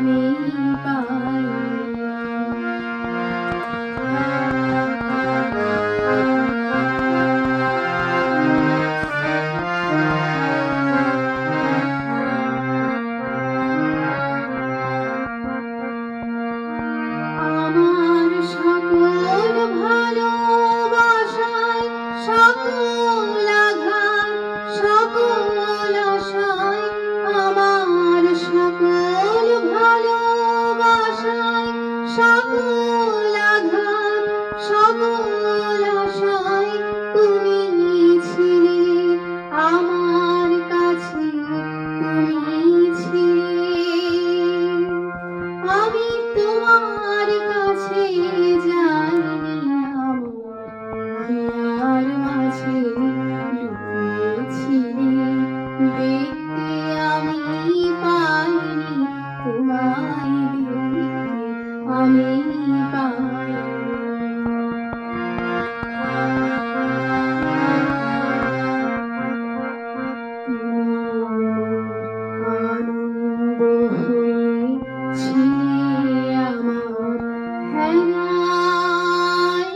আমি পাই। সকল ভালোবাসায় সকল সকল আঘাত সকল আশায় তুমি কাছে তুমি আমি কাছে যাইনি, আমার মাঝে লুকিয়েছিলে। পাইনি, তোমায় আমি পাইনি আনন্দ হয়েছিলে আমার হেলায়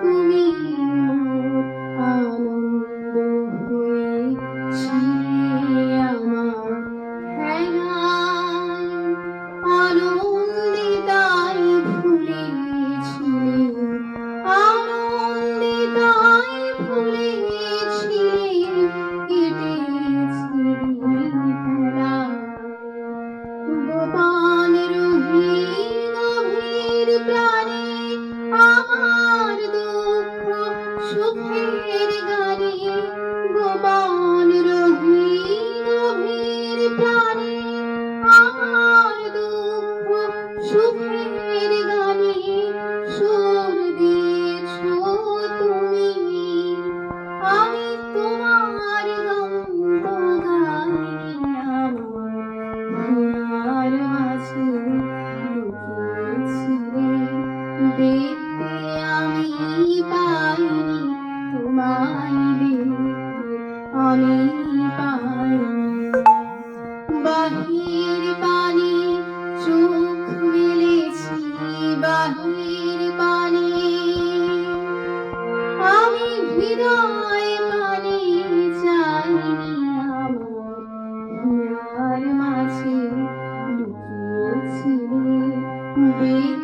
তুমি আনন্দ হয়েছিলে আমার হেলায় আনন্দিতাই সুখের গানে সুর দিয়েছ তুমি। আমি তোমার গন্ধ গাইনি আমার মাঝে লুকিয়েছিলে। দেখতে আমি পাইনি তোমায় দেখতে। আমি পাইনি। বাহির হিয়ার মাঝে লুকিয়েছিলে দেখতে